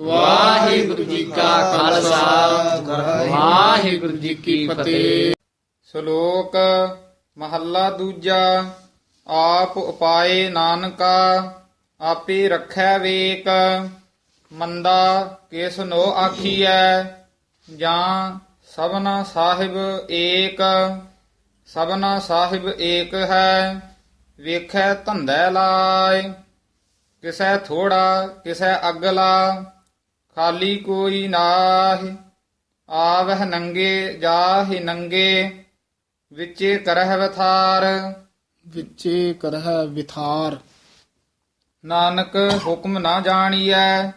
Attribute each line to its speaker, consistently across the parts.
Speaker 1: ਵਾਹਿਗੁਰੂ ਜੀ ਕਾ ਖਾਲਸਾ। ਵਾਹਿਗੁਰੂ ਜੀ ਕੀ ਫਤਿਹ।
Speaker 2: ਸ਼ਲੋਕ ਮਹੱਲਾ ਦੂਜਾ, ਆਪ ਉਪਾਏ ਨਾਨਕਾ, ਆਪੇ ਰੱਖੈ ਵੇਕ, ਮੰਦਾ ਕਿਸ ਨੋ ਆਖੀਐ, ਜਾਂ ਸਭਨਾ ਸਾਹਿਬ ਏਕ, ਸਭਨਾ ਸਾਹਿਬ ਏਕ ਹੈ, ਵੇਖੈ ਧੰਦੈ ਲਾਇ, ਕਿਸੈ ਥੋੜਾ, ਕਿਸੈ ਅਗਲਾ ਖਾਲੀ ਕੋਈ ਨਾਹਿ ਆਵਹਿ ਨੰਗੇ ਜਾਹਿ ਨੰਗੇ ਵਿਚੇ ਕਰਹਿ ਵਥਾਰ।
Speaker 3: ਵਿੱਚੇ ਕਰਹਿ ਵਿਥਾਰ।
Speaker 2: ਨਾਨਕ ਹੁਕਮ ਨਾ ਜਾਣੀਐ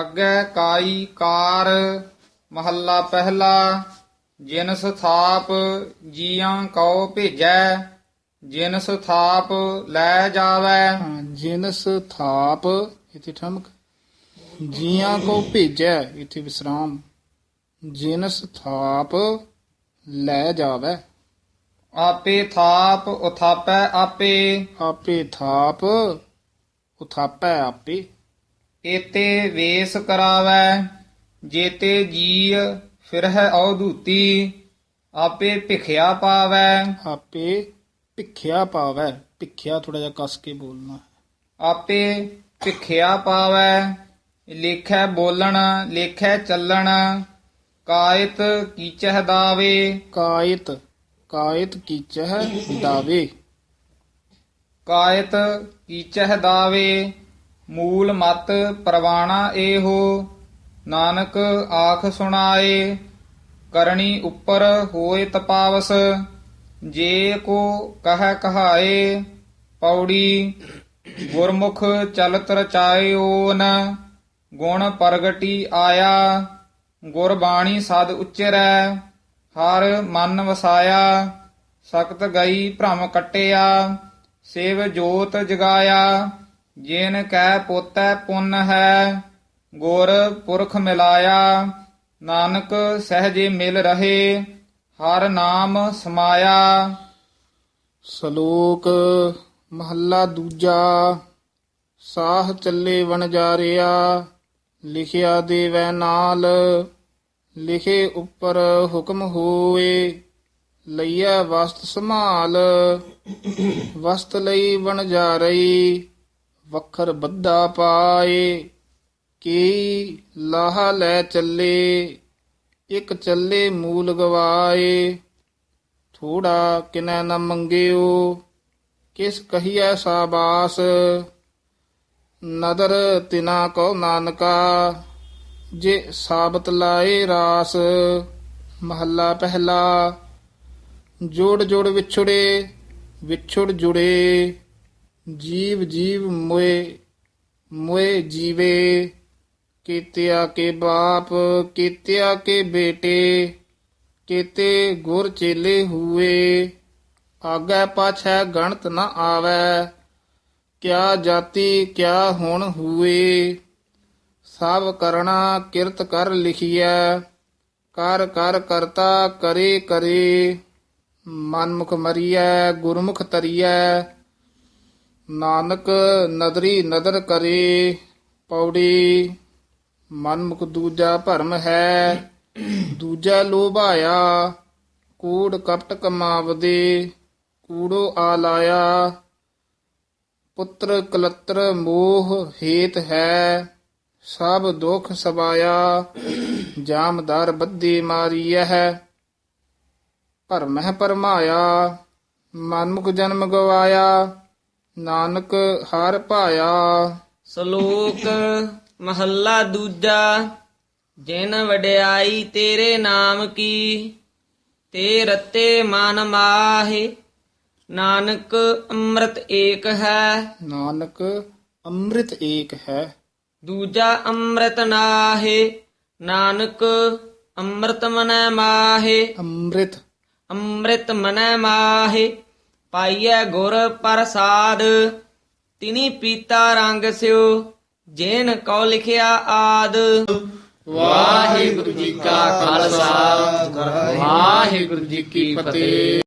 Speaker 2: ਅੱਗੇ ਕਾਈ ਕਾਰ। ਮਹੱਲਾ ਪਹਿਲਾ ਜਿਨ ਸਥਾਪ ਜੀਆਂ ਕਉ ਭੇਜੈ ਜਿਨ ਸਥਾਪ ਲੈ ਜਾਵੈ।
Speaker 3: ਹਾਂ, ਜਿਨਸ ਥਾਪ ਇਥੇ ਠਮਕ। ਜੀਆਂ ਕੋ ਭੇਜੈ ਇਥੇ ਵਿਸਰਾਮ ਜਿਨਸ ਥਾਪ ਲੈ ਜਾਵੇ।
Speaker 2: ਆਪੇ ਥਾਪ ਉਥਾਪੈ ਆਪੇ।
Speaker 3: ਆਪੇ ਥਾਪ ਉਥਾਪੈ ਆਪੇ।
Speaker 2: ਏਤੇ ਵੇਸ ਕਰਾਵੈ ਜੇਤੇ ਜੀ ਫਿਰਹਿ ਔਦੂਤੀ ਆਪੇ ਭਿਖਿਆ ਪਾਵੈ।
Speaker 3: ਆਪੇ ਭਿਖਿਆ ਪਾਵੈ। ਭਿਖਿਆ ਥੋੜਾ ਜਿਹਾ ਕਸ ਕੇ ਬੋਲਣਾ।
Speaker 2: ਆਪੇ ਭਿਖਿਆ ਪਾਵੈ ਲੇਖੈ ਬੋਲਣ ਲੇਖੈ ਚੱਲਣ ਕਾਇਤ ਕੀਚਹਿ ਦਾਵੇ।
Speaker 3: ਕਾਇਤ ਕਾਇਤ ਕੀਚਹਿ ਦਾਵੇ।
Speaker 2: ਕਾਇਤ ਕੀਚਹਿ ਦਾਵੇ ਮੂਲ ਮਤ ਪ੍ਰਵਾਣਾ ਇਹੋ ਨਾਨਕ ਆਖ ਸੁਣਾਏ ਕਰਨੀ ਉੱਪਰ ਹੋਏ ਤਪਾਵਸ ਜੇ ਕੋ ਕਹੈ ਕਹਾਏ ਪੌੜੀ ਗੁਰਮੁਖ ਚਲਤ ਰਚਾਇਓਨ ਗੁਣ ਪ੍ਰਗਟੀ ਆਇਆ, ਗੁਰਬਾਣੀ ਸਦ ਉਚਰੈ, ਹਰ ਮਨ ਵਸਾਇਆ, ਸਖਤ ਗਈ ਭ੍ਰਮ ਕਟਿਆ, ਸਿਵ ਜੋਤ ਜਗਾਇਆ, ਜਿਨ ਕੈ ਪੋਤੈ ਪੁੰਨ ਹੈ, ਗੁਰ ਪੁਰਖ ਮਿਲਾਇਆ, ਨਾਨਕ ਸਹਜੇ ਮਿਲ ਰਹੇ, ਹਰ ਨਾਮ ਸਮਾਇਆ।
Speaker 3: ਸ਼ਲੋਕ ਮਹੱਲਾ ਦੂਜਾ, ਸਾਹ ਚੱਲੇ ਵਣ ਜਾ ਰਿਆ ਲਿਖਿਆ ਦੇਵੈ ਨਾਲ, ਲਿਖੇ ਉੱਪਰ ਹੁਕਮ ਹੋਏ ਲਈਐ ਵਸਤ ਸੰਭਾਲ, ਵਸਤ ਲਈ ਬਣ ਜਾ ਰਹੀ, ਵਖਰ ਬੱਧਾ ਪਾਏ ਕੀ ਲਾਹਾ ਲੈ ਚੱਲੇ, ਇਕ ਚੱਲੇ ਮੂਲ ਗਵਾਏ। ਥੋੜਾ ਕਿਨੈ ਨ ਮੰਗਿਓ, ਕਿਸ ਕਹੀਐ ਸਾਬਾਸ ਨਦਰ ਤਿਨਾ ਕੋ ਨਾਨਕਾ, ਜੇ ਸਾਬਤ ਲਾਏ ਰਾਸ, ਮਹੱਲਾ ਪਹਿਲਾ। ਜੋੜ ਜੋੜ ਵਿਛੜੇ, ਵਿਛੜ ਜੁੜੇ, ਜੀਵ ਜੀਵ ਮੋਏ ਮੋਏ ਜੀਵੇ। ਕੀਤਿਆ ਕੇ ਬਾਪ, ਕੀਤਿਆ ਕੇ ਬੇਟੇ, ਕੀਤੇ ਗੁਰ ਚੇਲੇ ਹੋਏ। ਆਗੇ ਪਾਛੈ ਗਣਤ ਨ ਆਵੈ। ਕਿਆ ਜਾਤੀ ਕਿਆ ਹੁਣ ਹੋਏ? ਸਭ ਕਰਣਾ ਕਿਰਤ ਕਰ ਲਿਖੀਐ, ਕਰ ਕਰ ਕਰਤਾ ਕਰੇ ਕਰੇ। ਮਨਮੁਖ ਮਰੀਐ, ਗੁਰਮੁਖ ਤਰੀਐ। ਨਾਨਕ ਨਦਰੀ ਨਦਰ ਕਰੇ, ਪੌੜੀ। ਮਨਮੁਖ ਦੂਜਾ ਭਰਮ ਹੈ, ਦੂਜਾ ਲੋਭਾਇਆ। ਕੂੜ ਕਪਟ ਕਮਾਵਦੇ, ਕੂੜੋ ਆ ਲਾਇਆ। ਪੁੱਤਰ ਕਲਤਰ ਮੋਹ ਹੇਤ ਹੈ, ਸਭ ਦੁਖ ਸਬਾਇਆ ਜਾਮਦਾਰ ਬੱਦੀ ਮਾਰੀਐ ਭਰਮਹਿ ਪਰਮਾਇਆ, ਮਨਮੁਖ ਜਨਮ ਗਵਾਇਆ, ਨਾਨਕ ਹਰ ਭਾਇਆ
Speaker 1: ਸ਼ਲੋਕ ਮਹੱਲਾ ਦੂਜਾ, ਜਿਨ ਵਡਿਆਈ ਤੇਰੇ ਨਾਮ ਕੀ, ਤੇ ਰਤੇ ਮਨ ਮਾਹੇ ਨਾਨਕ ਅੰਮ੍ਰਿਤ ਏਕ ਹੈ।
Speaker 3: ਨਾਨਕ ਅੰਮ੍ਰਿਤ ਏਕ ਹੈ।
Speaker 1: ਦੂਜਾ ਅੰਮ੍ਰਿਤ ਨਾਹੇ। ਨਾਨਕ ਅੰਮ੍ਰਿਤ ਮਨੈ ਮਾਹੇ।
Speaker 3: ਅੰਮ੍ਰਿਤ।
Speaker 1: ਅੰਮ੍ਰਿਤ ਮਨੈ ਮਾਹੇ। ਪਾਈਐ ਗੁਰ ਪ੍ਰਸਾਦ। ਤਿਨੀ ਪੀਤਾ ਰੰਗ ਸਿਓ ਜੇਨ ਕਉ ਲਿਖਿਆ ਆਦ।
Speaker 2: ਵਾਹਿਗੁਰੂ ਜੀ ਕਾ ਖਾਲਸਾ। ਵਾਹਿਗੁਰੂ ਜੀ ਕੀ ਫਤਿਹ।